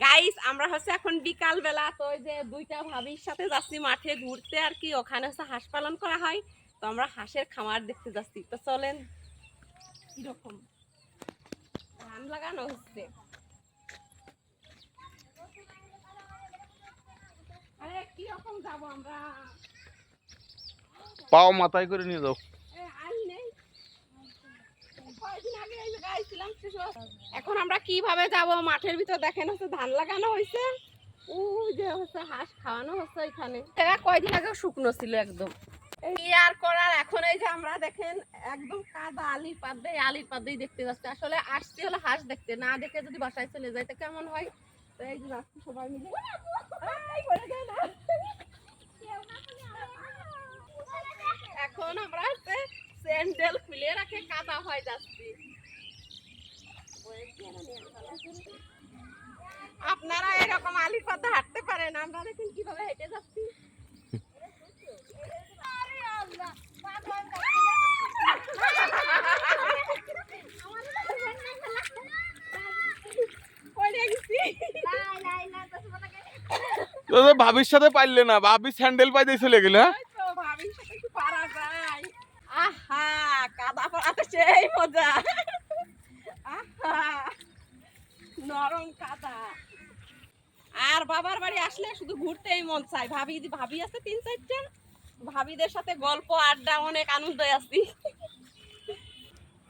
Guys আমরা হচ্ছে এখন বিকাল বেলা তো ওই যে দুইটা ভাবির সাথে যাচ্ছি মাঠে ঘুরতে আর কি, ওখানে হচ্ছে হাঁস পালন করা হয়। তো আমরা হাঁসের খামার দেখতে যাচ্ছি। তো চলেন, কীরকম? ধান লাগানো হচ্ছে। আরে, কীরকম যাব আমরা? পাও মাথায় করে নিয়ে যাও। এখন আমরা কীভাবে যাব? মাঠের ভিতর দেখেন হচ্ছে ধান লাগানো হয়েছে ওই যে হচ্ছে হাঁস খাওয়ানো হচ্ছে এখানে। জায়গা কয়দিন আগে শুকনো ছিল একদম। এই আর করার এখন এই যে আমরা দেখেন একদম কাদা দেখতে যাচ্ছি। আসলে হাঁস দেখতে, না দেখে যদি চলে যায় তো কেমন হয়? এই সবাই মিলে। এখন আমরা স্যান্ডেল খুলে রাখে কাদা হয় যাচ্ছি। আপনারা এরকম আলির পথে হাঁটতে পারেন আমরা দেখুন কীভাবে হেঁটে যাচ্ছি। ভাবির সাথে পারলে না ভাবি স্যান্ডেল পাই দিয়ে চলে গেলে হ্যাঁ? আহা কাদা পড়াতে সেই মজা। নরম কাদা। আর বাবার বাড়ি আসলে শুধু ঘুরতেই মন চাই ভাবি ভাবি আছে তিন চারটা ভাবিদের সাথে গল্প আড্ডা অনেক আনন্দ আছি।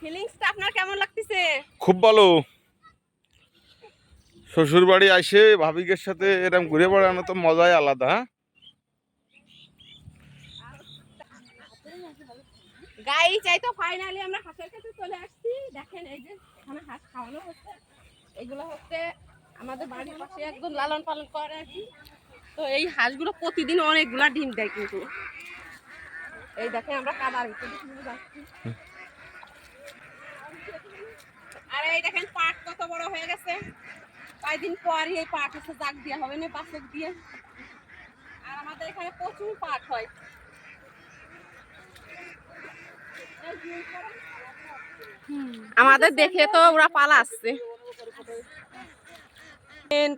ফিলিংসটা আপনার কেমন লাগতেছে? খুব ভালো। শ্বশুর বাড়ি আসে ভাবিকের সাথে এরকম ঘুরে বেড়ানো তো মজাই আলাদা হ্যাঁ? গাই চাই তো ফাইনালি আমরা হাঁসের কাছে চলে আসছি। দেখেন এই যে এখানে হাঁস খাওয়ানো হচ্ছে। এগুলো হচ্ছে আমাদের বাড়ির পাশে একদম লালন পালন করে আর কি। তো এই হাঁসগুলো প্রতিদিন অনেকগুলা ডিম দেয় কিন্তু। এই দেখে আমরা কাদার ভিতরে যাচ্ছি। আর এই দেখেন পাট কত বড় হয়ে গেছে। কয়েকদিন পরই এই পাট হচ্ছে জাগ দেওয়া হবে, না বাসক দিয়ে। আর আমাদের এখানে প্রচুর পাট হয়। আমাদের দেখে তো ওরা পালাচ্ছে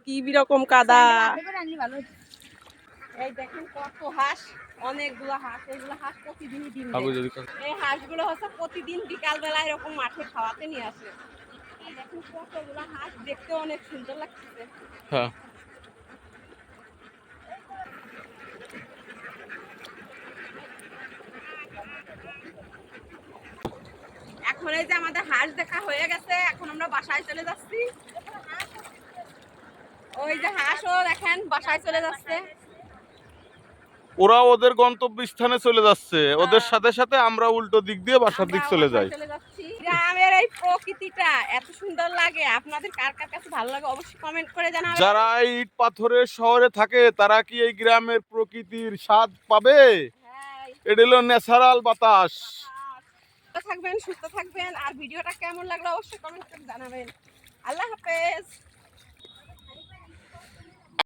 কি বিরকম কাদা। এই দেখেন কত হাঁস অনেকগুলো হাঁস এইগুলো হাঁস প্রতিদিনই ডিম। এই হাঁসগুলো হচ্ছে প্রতিদিন বিকালবেলা এরকম মাঠে খাওয়াতে নিয়ে আসে। এই দেখেন কতগুলো হাঁস দেখতে অনেক সুন্দর লাগছে হ্যাঁ। এখন এই যে আমাদের হাঁস দেখা হয়ে গেছে এখন আমরা বাসায় চলে যাচ্ছি। ওই যে হাঁসও দেখেন বাসায় চলে যাচ্ছে। ওরা ওদের গন্তব্য স্থানে চলে যাচ্ছে। ওদের সাথে সাথে আমরা উল্টো দিক দিয়ে বাসার দিক চলে যাই। গ্রামের এই প্রকৃতিটা এত সুন্দর লাগে। আপনাদের কার কার কাছে ভালো লাগে অবশ্যই কমেন্ট করে জানাবেন। যারা ইট পাথরের শহরে থাকে তারা কি এই গ্রামের প্রকৃতির স্বাদ পাবে? হ্যাঁ, এটা হলো ন্যাচারাল বাতাস। ভালো থাকবেন সুস্থ থাকবেন। আর ভিডিওটা কেমন লাগল অবশ্যই কমেন্ট করে জানাবেন। আল্লাহ হাফেজ।